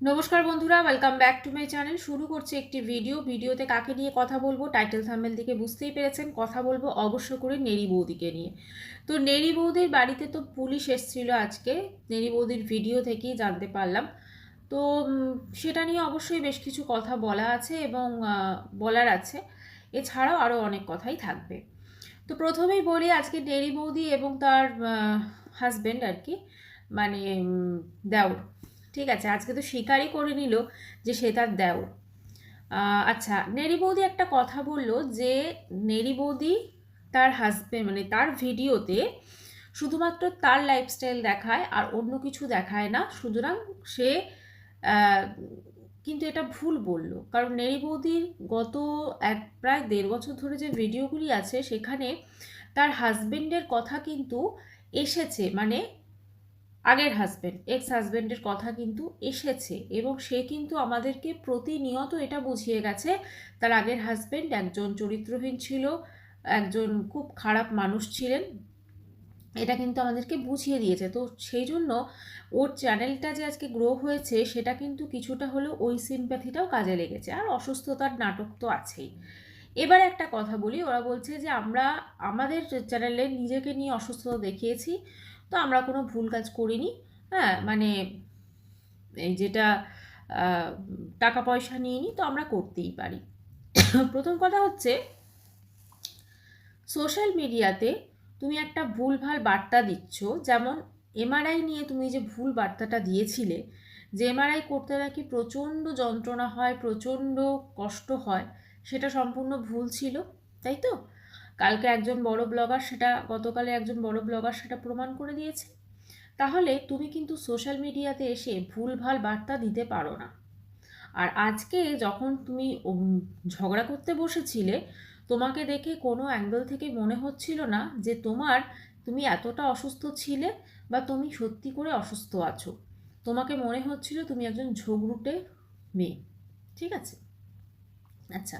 নমস্কার বন্ধুরা welcome back to my channel শুরু করছি একটি ভিডিও ভিডিওতে কাকে নিয়ে কথা বলব? টাইটেল থাম্বেল থেকে বুঝতেই পেরেছেন। কথা বলব অবশ্য করে নেরি বৌদিকে নিয়ে। তো নেড়ি বৌদির বাড়িতে তো পুলিশ এসেছিল আজকে। নেড়ি বৌদির ভিডিও থেকেই জানতে পারলাম। তো সেটা নিয়ে অবশ্যই বেশ কিছু কথা বলা আছে এবং বলার আছে। এছাড়াও আরও অনেক কথাই থাকবে। তো প্রথমেই বলি, আজকে নেরি বৌদি এবং তার হাজব্যান্ড আর কি মানে দেওর। ঠিক আছে আজকে তো স্বীকারই করে নিল যে সে তার আহ, আচ্ছা নেরি বৌদি একটা কথা বলল যে নেরি বৌদি তার হাজবেন্ড মানে তার ভিডিওতে শুধুমাত্র তার লাইফস্টাইল দেখায় আর অন্য কিছু দেখায় না সুতরাং সে কিন্তু এটা ভুল বলল। কারণ নেরি বৌদির গত এক প্রায় দেড় বছর ধরে যে ভিডিওগুলি আছে সেখানে তার হাজবেন্ডের কথা কিন্তু এসেছে মানে আগের হাজবেন্ড এক্স হাজব্যান্ডের কথা কিন্তু এসেছে এবং সে কিন্তু আমাদেরকে প্রতিনিয়ত এটা বুঝিয়ে গেছে। তার আগের হাজবেন্ড একজন চরিত্রহীন ছিল, একজন খুব খারাপ মানুষ ছিলেন। এটা কিন্তু আমাদেরকে বুঝিয়ে দিয়েছে। তো সেই জন্য ওর চ্যানেলটা যে আজকে গ্রো হয়েছে, সেটা কিন্তু কিছুটা হলেও ওই সিম্প্যাথিটাও কাজে লেগেছে। আর অসুস্থতার নাটক তো আছেই। এবার একটা কথা বলি, ওরা বলছে যে আমরা, আমাদের চ্যানেলে নিজেকে নিয়ে অসুস্থতা দেখিয়েছি। তো আমরা কোনো ভুল কাজ করিনি। হ্যাঁ মানে এই যেটা টাকা পয়সা নিয়ে নিই তো আমরা করতেই পারি। প্রথম কথা হচ্ছে, সোশ্যাল মিডিয়াতে তুমি একটা ভুলভাল বার্তা দিচ্ছ, যেমন এমআরআই নিয়ে তুমি যে ভুল বার্তাটা দিয়েছিলে, যে এমআরআই করতে নাকি প্রচণ্ড যন্ত্রণা হয়, প্রচণ্ড কষ্ট হয়, সেটা সম্পূর্ণ ভুল ছিল, তাই তো? কালকে একজন বড় ব্লগার সেটা, গতকালে একজন বড় ব্লগার সেটা প্রমাণ করে দিয়েছে। তাহলে তুমি কিন্তু সোশ্যাল মিডিয়াতে এসে ভুলভাল বার্তা দিতে পারো না। আর আজকে যখন তুমি ঝগড়া করতে বসেছিলে, তোমাকে দেখে কোনো অ্যাঙ্গেল থেকে মনে হচ্ছিল না যে তোমার, তুমি এতটা অসুস্থ ছিলে বা তুমি সত্যি করে অসুস্থ আছো। তোমাকে মনে হচ্ছিল তুমি একজন ঝগড়ুটে মেয়ে, ঠিক আছে? আচ্ছা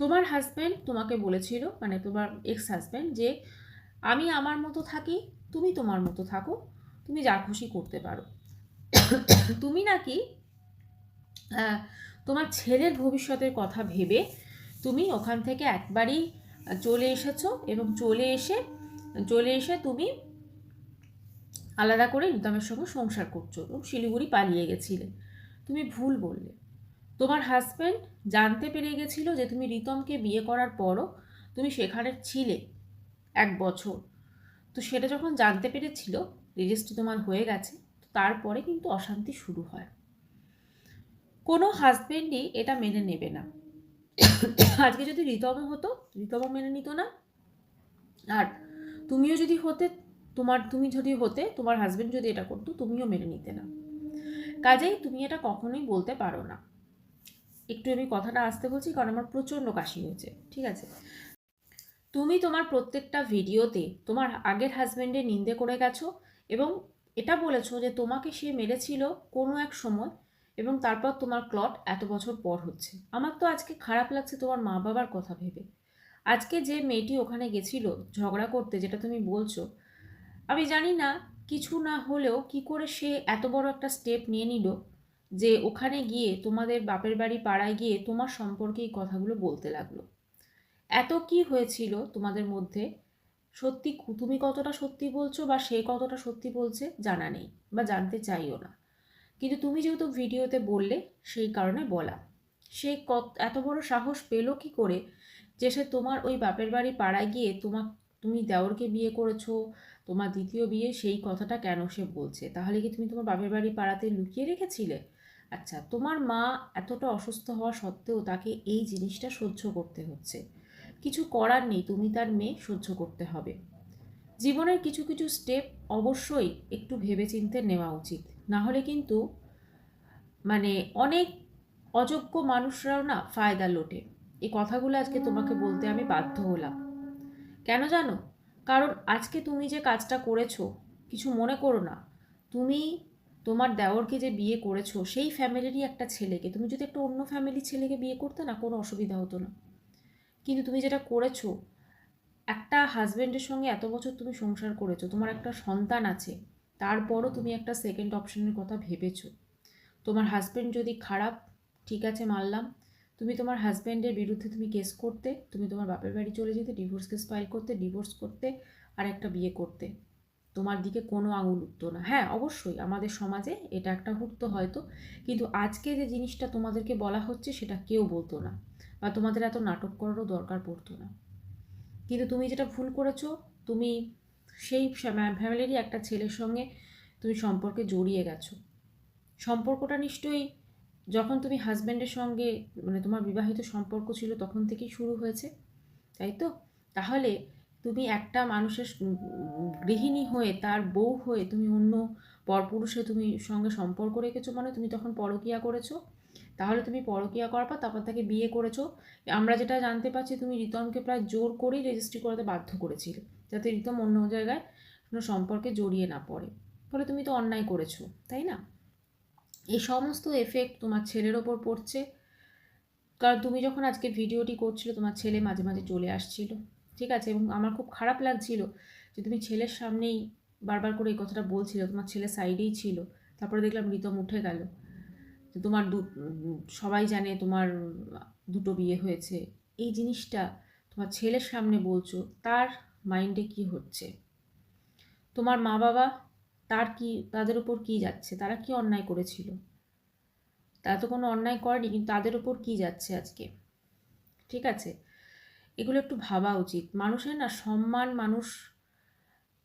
তোমার হাজব্যান্ড তোমাকে বলেছিল মানে তোমার এক্স হাজব্যান্ড যে, আমি আমার মতো থাকি, তুমি তোমার মতো থাকো, তুমি যা খুশি করতে পারো। তুমি নাকি তোমার ছেলের ভবিষ্যতের কথা ভেবে তুমি ওখান থেকে একবারই চলে এসেছ এবং চলে এসে চলে এসে তুমি আলাদা করে রিতমের সঙ্গে সংসার করছ এবং শিলিগুড়ি পালিয়ে গেছিলে। তুমি ভুল বললে। তোমার হাজব্যান্ড জানতে পেরে গেছিল যে তুমি রিতমকে বিয়ে করার পরও তুমি সেখানে ছিলে এক বছর। তো সেটা যখন জানতে পেরেছিল রেজিস্ট্রি তোমার হয়ে গেছে, তো তারপরে কিন্তু অশান্তি শুরু হয়। কোনো হাজব্যান্ডই এটা মেনে নেবে না। আজকে যদি রিতম হতো, রিতমও মেনে নিত না। আর তুমিও যদি হতে, তোমার, তুমি যদি হতে, তোমার হাজব্যান্ড যদি এটা করতো, তুমিও মেনে নিতে না। কাজেই তুমি এটা কখনোই বলতে পারো না। একটু আমি কথাটা আসতে বলছি, কারণ আমার প্রচণ্ড কাশি হয়েছে, ঠিক আছে? তুমি তোমার প্রত্যেকটা ভিডিওতে তোমার আগের হাজবেন্ডের নিন্দে করে গেছো এবং এটা বলেছ যে তোমাকে সে মেরেছিল কোনো এক সময় এবং তারপর তোমার ক্লট এত বছর পর হচ্ছে। আমার তো আজকে খারাপ লাগছে তোমার মা বাবার কথা ভেবে। আজকে যে মেয়েটি ওখানে গেছিল ঝগড়া করতে, যেটা তুমি বলছো, আমি জানি না কিছু না হলেও কি করে সে এত বড় একটা স্টেপ নিয়ে নিল যে ওখানে গিয়ে তোমাদের বাপের বাড়ি পাড়ায় গিয়ে তোমার সম্পর্কে এই কথাগুলো বলতে লাগল। এত কি হয়েছিল তোমাদের মধ্যে? সত্যি তুমি কতটা সত্যি বলছো বা সে কতটা সত্যি বলছে জানা নেই বা জানতে চাইও না। কিন্তু তুমি যেহেতু ভিডিওতে বললে সেই কারণে বলা। সে কত, এত বড় সাহস পেল কি করে যে সে তোমার ওই বাপের বাড়ি পাড়ায় গিয়ে তোমার তুমি দেওরকে বিয়ে করেছ, তোমার দ্বিতীয় বিয়ে, সেই কথাটা কেন সে বলছে? তাহলে কি তুমি তোমার বাপের বাড়ি পাড়াতে লুকিয়ে রেখেছিলে? আচ্ছা তোমার মা এতটা অসুস্থ হওয়া সত্ত্বেও তাকে এই জিনিসটা সহ্য করতে হচ্ছে। কিছু করার নেই, তুমি তার মেয়ে সহ্য করতে হবে। জীবনের কিছু কিছু স্টেপ অবশ্যই একটু ভেবেচিন্তে নেওয়া উচিত। না হলে কিন্তু মানে অনেক অযোগ্য মানুষরাও না ফায়দা লোটে। এই কথাগুলো আজকে তোমাকে বলতে আমি বাধ্য হলাম। কেন জানো? কারণ আজকে তুমি যে কাজটা করেছ, কিছু মনে করো না। তুমি তোমার দেওরকে যে বিয়ে করেছ, সেই ফ্যামিলিরই একটা ছেলেকে। তুমি যদি একটা অন্য ফ্যামিলির ছেলেকে বিয়ে করতে না, কোনো অসুবিধা হতো না। কিন্তু তুমি যেটা করেছ, একটা হাজব্যান্ডের সঙ্গে এত বছর তুমি সংসার করেছ, তোমার একটা সন্তান আছে, তারপরও তুমি একটা সেকেন্ড অপশনের কথা ভেবেছো। তোমার হাজব্যান্ড যদি খারাপ, ঠিক আছে, মানলাম, তুমি তোমার হাজব্যান্ডের বিরুদ্ধে তুমি কেস করতে, তুমি তোমার বাপের বাড়ি চলে যেতে ডিভোর্স কেস ফাইল করতে ডিভোর্স করতে, আর একটা বিয়ে করতে। তোমার দিকে কোনো আঙুল উঠতো না। হ্যাঁ অবশ্যই আমাদের সমাজে এটা একটা উঠতো হয়তো, কিন্তু আজকে যে জিনিসটা তোমাদেরকে বলা হচ্ছে সেটা কেউ বলতো না বা তোমাদের এত নাটক করারও দরকার পড়তো না। কিন্তু তুমি যেটা ভুল করেছ, তুমি সেই ফ্যামিলিরই একটা ছেলের সঙ্গে তুমি সম্পর্কে জড়িয়ে গেছো। সম্পর্কটা নিশ্চয়ই যখন তুমি হাজব্যান্ডের সঙ্গে মানে তোমার বিবাহিত সম্পর্ক ছিল তখন থেকেই শুরু হয়েছে, তাই তো? তাহলে তুমি একটা মানুষের গৃহিণী হয়ে, তার বউ হয়ে তুমি অন্য পরপুরুষে তুমি সঙ্গে সম্পর্ক রেখেছো মানে তুমি তখন পরকিয়া করেছ? তাহলে তুমি পরকিয়া করার পর তারপর তাকে বিয়ে করেছ। আমরা যেটা জানতে পারছি তুমি রিতমকে প্রায় জোর করেই রেজিস্ট্রি করাতে বাধ্য করেছিলে, যাতে রিতম অন্য জায়গায় কোনো সম্পর্কে জড়িয়ে না পড়ে। ফলে তুমি তো অন্যায় করেছ, তাই না? এই সমস্ত এফেক্ট তোমার ছেলের ওপর পড়ছে। কারণ তুমি যখন আজকে ভিডিওটি করছিলে, তোমার ছেলে মাঝে মাঝে চলে আসছিল। ঠিক আছে, এবং আমার খুব খারাপ লাগছিল যে তুমি ছেলের সামনেই বারবার করে এই কথাটা বলছিলে, তোমার ছেলে সাইডেই ছিল। তারপরে দেখলাম রিতম উঠে গেল। যে তোমার দু, সবাই জানে তোমার দুটো বিয়ে হয়েছে। এই জিনিসটা তোমার ছেলের সামনে বলছো, তার মাইন্ডে কি হচ্ছে? তোমার মা বাবা, তার কি, তাদের ওপর কি যাচ্ছে? তারা কি অন্যায় করেছিল? তারা তো কোনো অন্যায় করেনি, কিন্তু তাদের ওপর কি যাচ্ছে আজকে? ঠিক আছে? এগুলো একটু ভাবা উচিত। মানুষের না সম্মান মানুষ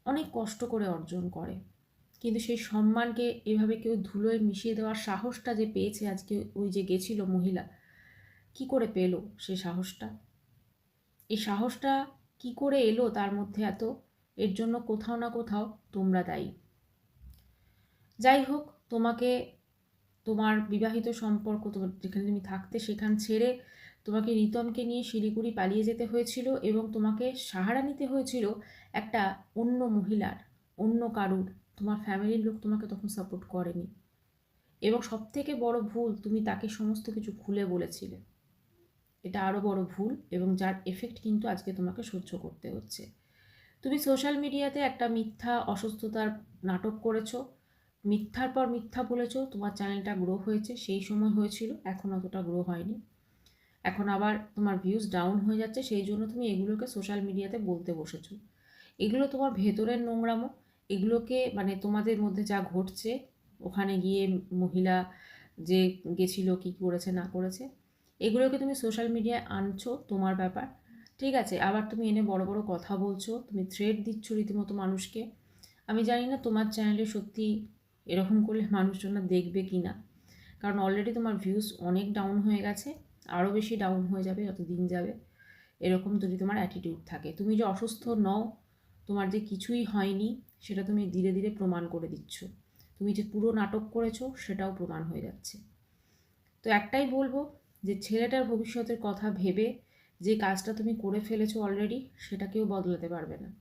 অনেক কষ্ট করে অর্জন করে। কিন্তু সেই সম্মানকে এভাবে কেউ ধুলোয় মিশিয়ে দেওয়ার সাহসটা যে পেয়েছে আজকে ওই যে গেছিল মহিলা, কি করে পেল সে সাহসটা? এই সাহসটা কি করে এলো তার মধ্যে এত? এর জন্য কোথাও না কোথাও তোমরা দায়ী। যাই হোক, তোমাকে তোমার বিবাহিত সম্পর্ক তোমার যেখানে তুমি থাকতে সেখান ছেড়ে তোমাকে রিতমকে নিয়ে শিলিগুড়ি পালিয়ে যেতে হয়েছিল এবং তোমাকে সাহারা নিতে হয়েছিল একটা অন্য মহিলার, অন্য কারুর। তোমার ফ্যামিলির লোক তোমাকে তখন সাপোর্ট করেনি। এবং সবথেকে বড় ভুল তুমি তাকে সমস্ত কিছু খুলে বলেছিলে। এটা আরও বড় ভুল এবং যার এফেক্ট কিন্তু আজকে তোমাকে সহ্য করতে হচ্ছে। তুমি সোশ্যাল মিডিয়াতে একটা মিথ্যা, অসুস্থতার নাটক করেছ। মিথ্যার পর মিথ্যা বলেছ, তোমার চ্যানেলটা গ্রো হয়েছে। সেই সময় হয়েছিল, এখন অতটা গ্রো হয়নি। এখন আবার তোমার ভিউজ ডাউন হয়ে যাচ্ছে, সেই জন্য তুমি এগুলোকে সোশ্যাল মিডিয়াতে বলতে বসেছো। এগুলো তোমার ভেতরের নোংরামো, এগুলোকে মানে তোমাদের মধ্যে যা ঘটছে, ওখানে গিয়ে মহিলা যে গেছিল, কী করেছে, না করেছে, এগুলোকে তুমি সোশ্যাল মিডিয়ায় আনছো তোমার ব্যাপার। ঠিক আছে, আবার তুমি এনে বড় বড় কথা বলছো, তুমি থ্রেড দিচ্ছ রীতিমতো মানুষকে। আমি জানি না তোমার চ্যানেলে সত্যি এরকম করলে মানুষজন দেখবে কি না কারণ অলরেডি তোমার ভিউজ অনেক ডাউন হয়ে গেছে। আরও বেশি ডাউন হয়ে যাবে যত দিন যাবে। এরকম যদি তোমার অ্যাটিটিউড থাকে। তুমি যে অসুস্থ নও, তোমার যে কিছুই হয়নি, সেটা তুমি ধীরে ধীরে প্রমাণ করে দিচ্ছ। তুমি যে পুরো নাটক করেছ, সেটাও প্রমাণ হয়ে যাচ্ছে। তো একটাই বলব যে ছেলেটার ভবিষ্যতের কথা ভেবে যে কাজটা তুমি করে ফেলেছো অলরেডি সেটা কেউ বদলাতে পারবে না।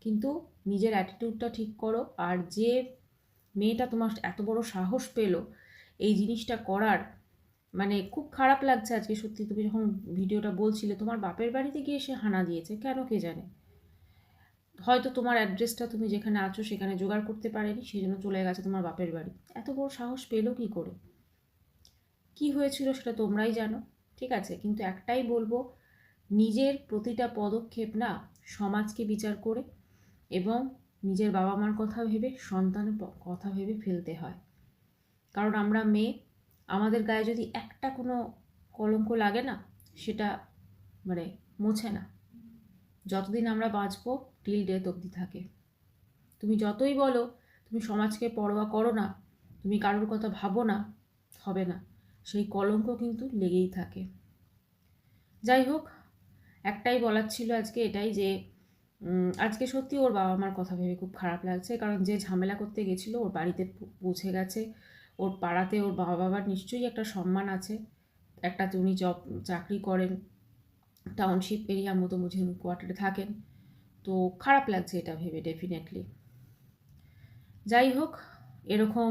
কিন্তু নিজের অ্যাটিটিউডটা ঠিক করো আর যে মেয়েটা তোমার এত বড় সাহস পেল, এই জিনিসটা করার মানে খুব খারাপ লাগছে আজকে সত্যি, তুমি যখন ভিডিওটা বলছিলে, তোমার বাপের বাড়িতে গিয়ে সে হানা দিয়েছে, কেন কে জানে? হয়তো তোমার অ্যাড্রেসটা তুমি যেখানে আছো সেখানে জোগাড় করতে পারেনি, সেই জন্য চলে গেছে তোমার বাপের বাড়ি। এত বড় সাহস পেল কী করে? কি হয়েছিল সেটা তোমরাই জানো, ঠিক আছে? কিন্তু একটাই বলব, নিজের প্রতিটা পদক্ষেপ না, সমাজকে বিচার করে এবং নিজের বাবা মার কথা ভেবে, সন্তানের কথা ভেবে ফেলতে হয়। কারণ আমরা মেয়ে আমাদের গায়ে যদি একটা কোনো কলঙ্ক লাগে না, সেটা মানে মোছে না। যতদিন আমরা বাঁচবো টিল ডেথ অবধি থাকে। তুমি যতই বলো, তুমি সমাজকে পরোয়া করো না, তুমি কারোর কথা ভাবো না, হবে না। সেই কলঙ্ক কিন্তু লেগেই থাকে। যাই হোক, একটাই বলার ছিল আজকে এটাই যে আজকে সত্যি ওর বাবা মার কথা ভেবে খুব খারাপ লাগছে। কারণ যে ঝামেলা করতে গেছিল, ওর বাড়িতে পৌঁছে গেছে। ওর পাড়াতে ওর বাবা বাবার নিশ্চয়ই একটা সম্মান আছে। একটা উনি জব চাকরি করেন টাউনশিপ এরিয়ার মতো বুঝে কোয়ার্টারে থাকেন। তো খারাপ লাগছে এটা ভেবে ডেফিনেটলি যাই হোক, এরকম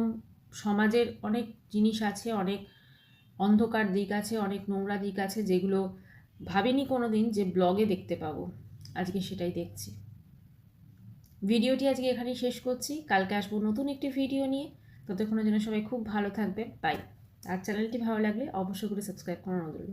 সমাজের অনেক জিনিস আছে, অনেক অন্ধকার দিক আছে, অনেক নোংরা দিক আছে, যেগুলো ভাবিনি কোনো দিন যে ব্লগে দেখতে পাবো। আজকে সেটাই দেখছি। ভিডিওটি আজকে এখানেই শেষ করছি। কালকে আসব নতুন একটি ভিডিও নিয়ে। ততক্ষণের জন্য সবাই খুব ভালো থাকবে। বাই আর চ্যানেলটি ভালো লাগলে অবশ্যই করে সাবস্ক্রাইব করানো অনুরোধ